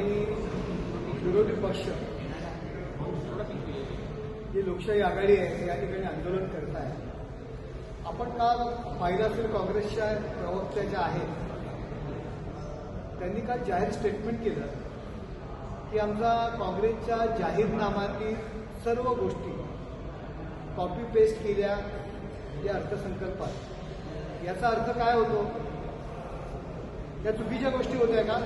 आणि विरोधी पक्ष जी लोकशाही आघाडी आहे या ठिकाणी आंदोलन करत आहे आपण काल पाहिलं असेल काँग्रेसच्या प्रवक्त्या ज्या आहेत त्यांनी काल जाहीर स्टेटमेंट केलं की आमचा काँग्रेसच्या जाहीरनाम्यातील सर्व गोष्टी कॉपी पेस्ट केल्या या अर्थसंकल्पात. याचा अर्थ काय होतो? या चुकीच्या गोष्टी होत्या का?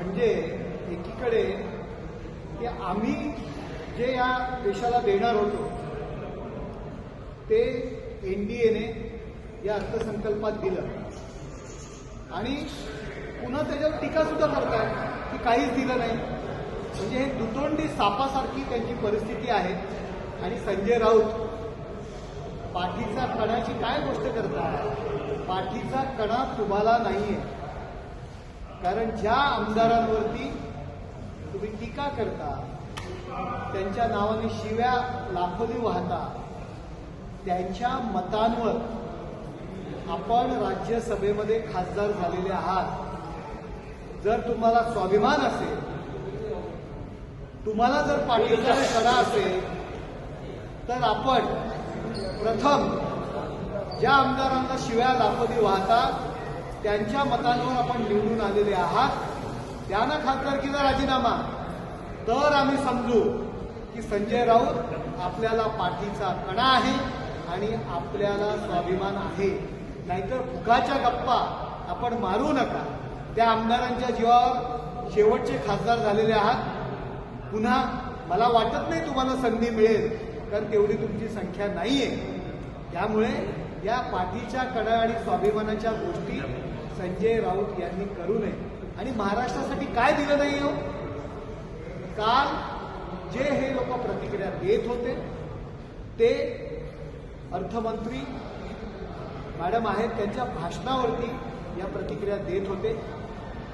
म्हणजे एकीकडे की आम्ही जे या देशाला देणार होतो ते एन डी एने या अर्थसंकल्पात दिलं. आणि पुन्हा त्याच्यावर टीका सुद्धा करतायत की काहीच दिलं नाही. म्हणजे हे दुतोंडी सापासारखी त्यांची परिस्थिती आहे. आणि संजय राऊत पाठीचा कणाची काय गोष्ट करताय पाठीचा कणा तुम्हाला नाहीये. कारण ज्या आमदारांवरती तुम्ही टीका करता त्यांच्या नावाने शिव्या लाखोली वाहता त्यांच्या मतांवर आपण राज्यसभेमध्ये खासदार झालेले आहात. जर तुम्हाला स्वाभिमान असेल तुम्हाला जर पाठीचा कडा असेल तर आपण प्रथम ज्या आमदारांना शिव्या लाखोली वाहतात त्यांच्या मतांवर आपण निवडून आलेले आहात. त्यांना खासदारकीचा राजीनामा. तर आम्ही समजू की संजय राऊत आपल्याला पाठीचा कणा आहे आणि आपल्याला स्वाभिमान आहे. नाहीतर फुकाच्या गप्पा आपण मारू नका. त्या आमदारांच्या जीवावर शेवटचे खासदार झालेले आहात. पुन्हा मला वाटत नाही तुम्हाला संधी मिळेल कारण तेवढी तुमची संख्या नाहीये. त्यामुळे या पाठीच्या कडा आणि स्वाभिमानाच्या गोष्टी संजय राऊत यांनी करू नये. आणि महाराष्ट्रासाठी काय दिलं नाही हो? काल जे हे लोक प्रतिक्रिया देत होते ते अर्थमंत्री मॅडम आहेत त्यांच्या भाषणावरती या प्रतिक्रिया देत होते.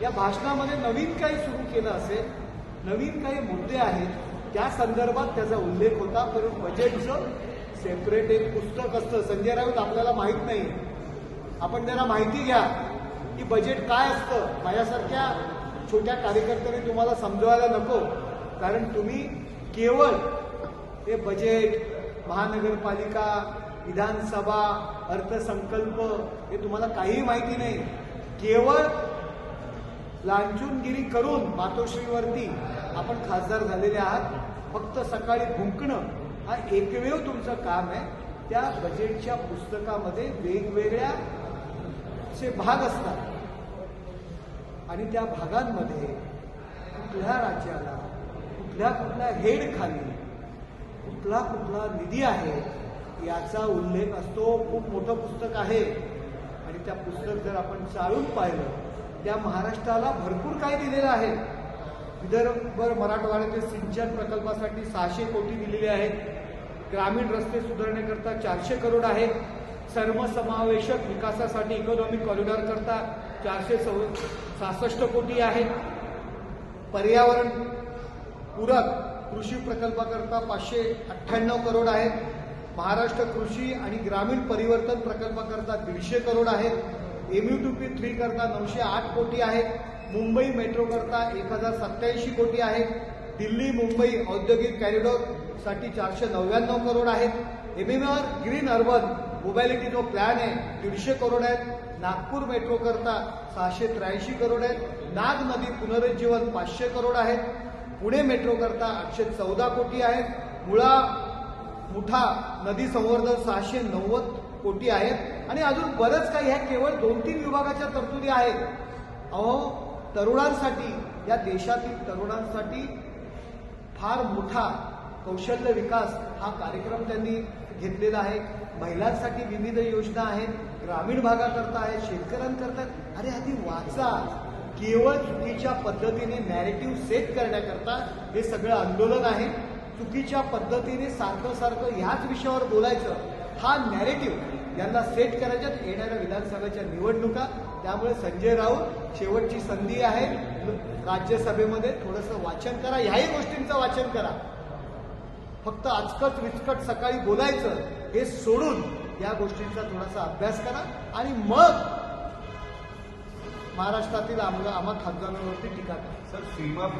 या भाषणामध्ये नवीन काही सुरू केलं असेल नवीन काही मुद्दे आहेत त्या संदर्भात त्याचा उल्लेख होता. परंतु बजेटचं सेपरेट एक पुस्तक असतं. संजय राऊत आपल्याला माहीत नाही. आपण जरा माहिती घ्या की बजेट काय असतं. माझ्यासारख्या छोट्या कार्यकर्त्यांनी तुम्हाला समजवायला नको. कारण तुम्ही केवळ हे बजेट महानगरपालिका विधानसभा अर्थसंकल्प हे तुम्हाला काहीही माहिती नाही. केवळ लांचूनगिरी करून मातोश्रीवरती आपण खासदार झालेले आहात. फक्त सकाळी भुंकणं हा एकमेव तुमचं काम आहे. त्या बजेटच्या पुस्तकामध्ये वेगवेगळ्या चे भाग असतात. आणि त्या भागांमध्ये कुठल्या राज्याला कुठल्या कुठल्या हेड खाली कुठला कुठला निधी आहे याचा उल्लेख असतो. खूप मोठं पुस्तक आहे. आणि त्या पुस्तक जर आपण चालून पाहिलं त्या महाराष्ट्राला भरपूर काय दिलेलं आहे. विदर्भ मराठवाड्यातील सिंचन प्रकल्पासाठी सहाशे कोटी दिलेले आहेत. ग्रामीण रस्ते सुधारण्याकरता चारशे करोड आहेत. सर्वसमावेशक विकासासाठी इकॉनॉमिक कॉरिडॉर करता चारशे सव सहासष्ट कोटी आहेत. पर्यावरण पूरक कृषी प्रकल्पाकरता पाचशे अठ्ठ्याण्णव करोड आहेत. महाराष्ट्र कृषी आणि ग्रामीण परिवर्तन प्रकल्पाकरता दीडशे करोड आहेत. एमयू टू पी थ्री करता नऊशे आठ कोटी आहेत. मुंबई मेट्रो करता एक हजार सत्याऐंशी कोटी आहेत दिल्ली मुंबई औद्योगिक कॅरिडॉरसाठी चारशे नव्याण्णव करोड आहेत. एमएमआर ग्रीन अर्बन मोबॅलिटी जो प्लॅन आहे दीडशे करोड आहेत. नागपूर मेट्रो करता सहाशे त्र्याऐंशी करोड आहेत. नाग नदी पुनरुज्जीवन पाचशे करोड आहेत. पुणे मेट्रो करता आठशे चौदा कोटी आहेत. मुळा मुठा नदी संवर्धन सहाशे नव्वद कोटी आहेत. आणि अजून बरंच काही ह्या केवळ दोन तीन विभागाच्या तरतुदी आहेत. अहो तरुणांसाठी या देशातील तरुणांसाठी फार मोठा कौशल्य विकास हा कार्यक्रम त्यांनी घेतलेला आहे. महिलांसाठी विविध योजना आहेत ग्रामीण भागाकरता आहेत शेतकऱ्यांकरता अरे आधी वाचा. केवळ चुकीच्या पद्धतीने नॅरेटिव्ह सेट करण्याकरता हे सगळं आंदोलन आहे. चुकीच्या पद्धतीने सारखं सारखं ह्याच विषयावर बोलायचं. हा नॅरेटिव्ह यांना सेट करायच्यात येणाऱ्या विधानसभेच्या निवडणुका. त्यामुळे संजय राऊत शेवटची संधी आहे. राज्यसभेमध्ये थोडंसं वाचन करा ह्याही गोष्टींचं वाचन करा. फक्त आचकट विचकट सकाळी बोलायचं हे सोडून या गोष्टींचा थोडासा अभ्यास करा. आणि मग महाराष्ट्रातील आमदार आम्हा खासदारांवरती टीका करा. सर सीमा